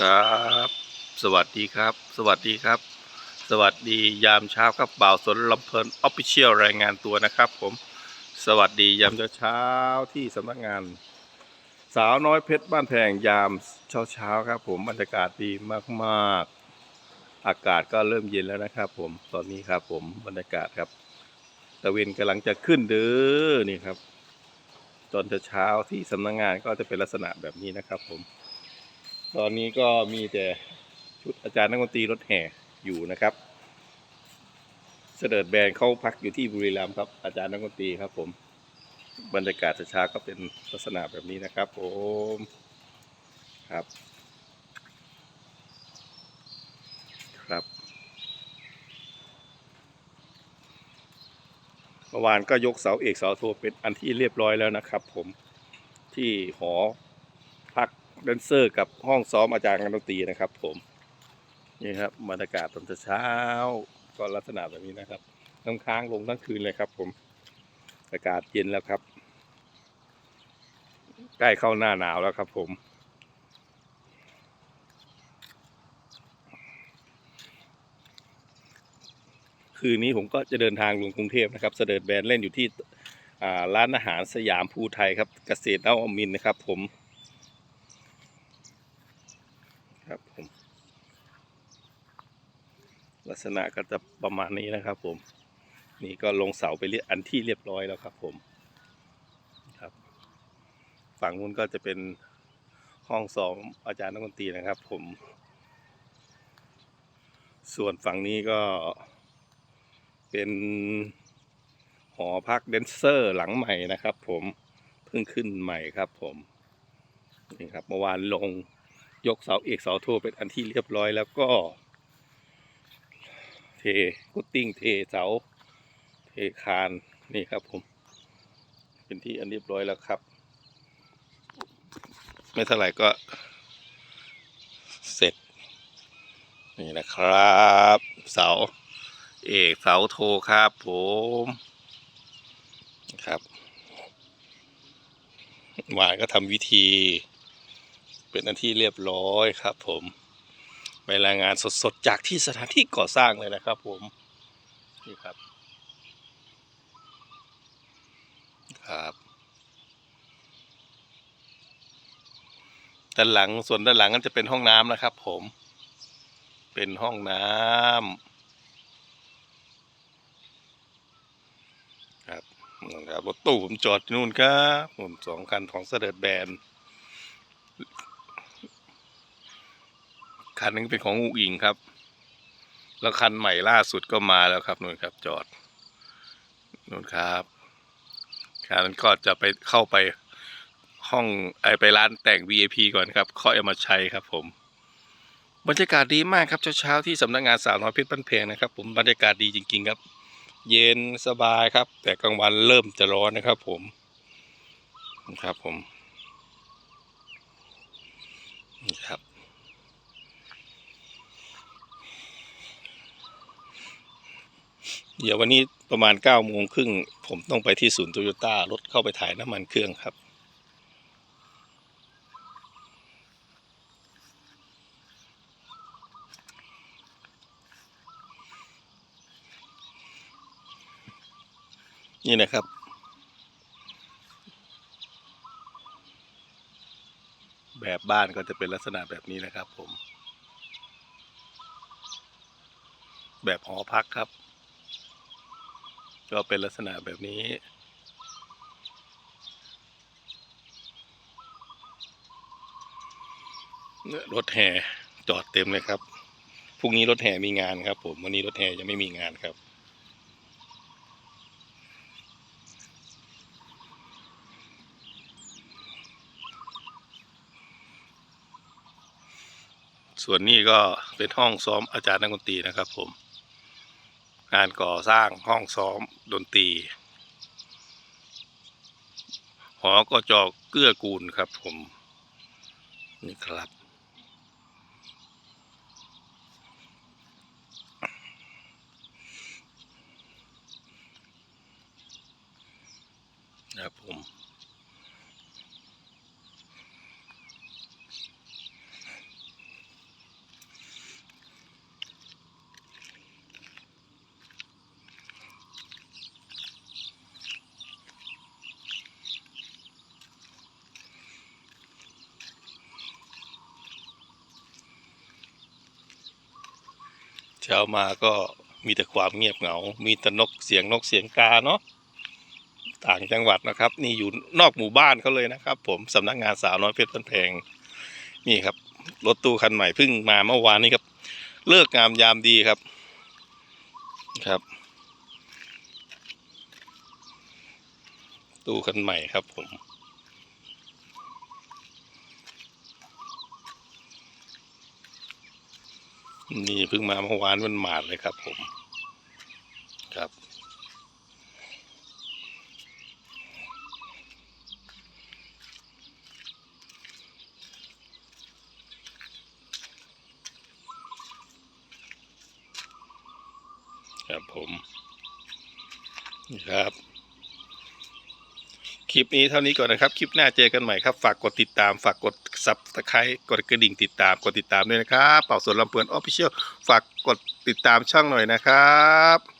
ครับ สวัสดีครับ สวัสดีครับ สวัสดียามเช้าครับบ่าวสนลำเพลินออฟฟิเชียลรายงานตัวนะครับ ผม สวัสดียามเช้าที่สำนักงาน สาวน้อยเพชรบ้านแพงยามเช้าๆครับ ผมบรรยากาศดีมากๆ อากาศก็เริ่มเย็นแล้วนะครับ ผมตอนนี้ครับ ผมบรรยากาศครับตะเวนกำลังจะขึ้นเด้อนี่ครับตอนเช้าที่สำนักงานก็จะเป็นลักษณะแบบนี้นะครับ ผม ตอนนี้ก็มีแต่ชุดอาจารย์นักดนตรีรถแห่อยู่นะครับ เสด็จแบนเขาพักอยู่ที่บุรีรัมย์ครับ อาจารย์นักดนตรีครับ ผม บรรยากาศเช้าก็เป็นลักษณะแบบนี้นะครับ ผมครับ ครับเมื่อวานก็ยกเสาเอกเสาโทเป็นอันที่เรียบร้อยแล้วนะครับ ผมที่หอ แดนเซอร์กับห้องซ้อมอาจารย์ดนตรีนะครับ ผมนี่ครับบรรยากาศตอนเช้าก็ลักษณะแบบนี้นะครับน้ำค้างลงทั้งคืนเลยครับ ผมอากาศเย็นแล้วครับ ใกล้เข้าหน้าหนาวแล้วครับ ผมคืนนี้ผมก็จะเดินทางลงกรุงเทพนะครับ เสด็จแบนเล่นอยู่ที่ร้านอาหารสยามภูไทยครับ เกษตรนวมินนะครับ ผม ครับผมลักษณะก็จะประมาณนี้นะครับผม นี่ก็ลงเสาไปเรียอันที่เรียบร้อยแล้วครับผมครับ ฝั่งนู้นก็จะเป็นห้องสองอาจารย์นักดนตรีนะครับ ผม ส่วนฝั่งนี้ก็เป็นหอพักแดนเซอร์หลังใหม่นะครับ ผมเพิ่งขึ้นใหม่ครับ ผมนี่ครับเมื่อวานลง ยกเสาเอกเสาโทเป็นอันที่เรียบร้อยแล้วก็ เทกุตติ้งเทเสา เทคานนี่ครับผม เป็นที่อันเรียบร้อยแล้วครับ ไม่เท่าไหร่ก็เสร็จ นี่นะครับ เสาเอกเสาโทครับผมครับหวานก็ทำวิธี เป็นอันที่เรียบร้อยครับผมไปรายงานสดๆ จากที่สถานที่ก่อสร้างเลยนะครับผม นี่ครับ ครับ ด้านหลังส่วนด้านหลังก็จะเป็นห้องน้ำนะครับผม เป็นห้องน้ำครับนะครับรถตู้ผมจอดนู่นครับผมสองคันของเสด็จแบน คันหนึงเป็นของอูอิงครับ แล้วคันใหม่ล่าสุดก็มาแล้วครับนู่นครับ จอดนู่นครับคันนั้นก็จะไปเข้าไปห้องไอไปร้านแต่ง VIP ก่อนครับเขาเอามาใช้ครับผมบรรยากาศดีมากครับเช้าๆที่สำนักงานสาวน้อยเพชรบ้านเพงนะครับ ผมบรรยากาศดีจริง ๆ ครับ เย็นสบายครับ แต่กลางวันเริ่มจะร้อนนะครับ ผมครับผมนี่ครับ เดี๋ยววันนี้ประมาณเก้าโมงครึ่งผมต้องไปที่ศูนย์โตโยต้ารถเข้าไปถ่ายน้ำมันเครื่องครับ นี่นะครับ แบบบ้านก็จะเป็นลักษณะแบบนี้นะครับผม แบบหอพักครับ ก็เป็นลักษณะแบบนี้ รถแห่จอดเต็มเลยครับ พรุ่งนี้รถแห่มีงานครับ ผม วันนี้รถแห่ยังไม่มีงานครับ ส่วนนี้ก็เป็นห้องซ้อมอาจารย์นักดนตรีนะครับผม งานก่อสร้างห้องซ้อมดนตรีหอก็จอกเกื้อกูลครับผม นี่ครับนะครับผม เช้ามาก็มีแต่ความเงียบเหงา มีแต่นกเสียงนกเสียงกาเนาะต่างจังหวัดนะครับ นี่อยู่นอกหมู่บ้านเขาเลยนะครับ ผมสำนักงานสาวน้อยเพชรบ้นแพงนี่ครับรถตู้คันใหม่เพิ่งมาเมื่อวานนี้ครับ เลิกงามยามดีครับครับ ตู้คันใหม่ครับผม นี่เพิ่งมาเมื่อวานมันหมาดเลยครับผม ครับ ครับผม ครับ คลิปนี้เท่านี้ก่อนนะครับ คลิปหน้าเจอกันใหม่ครับ ฝากกดติดตาม ฝากกดซับสไครต์กดกระดิ่งติดตาม กดติดตามด้วยนะครับ เป่าสวนลำเพลินออฟฟิเชียล ฝากกดติดตามช่องหน่อยนะครับ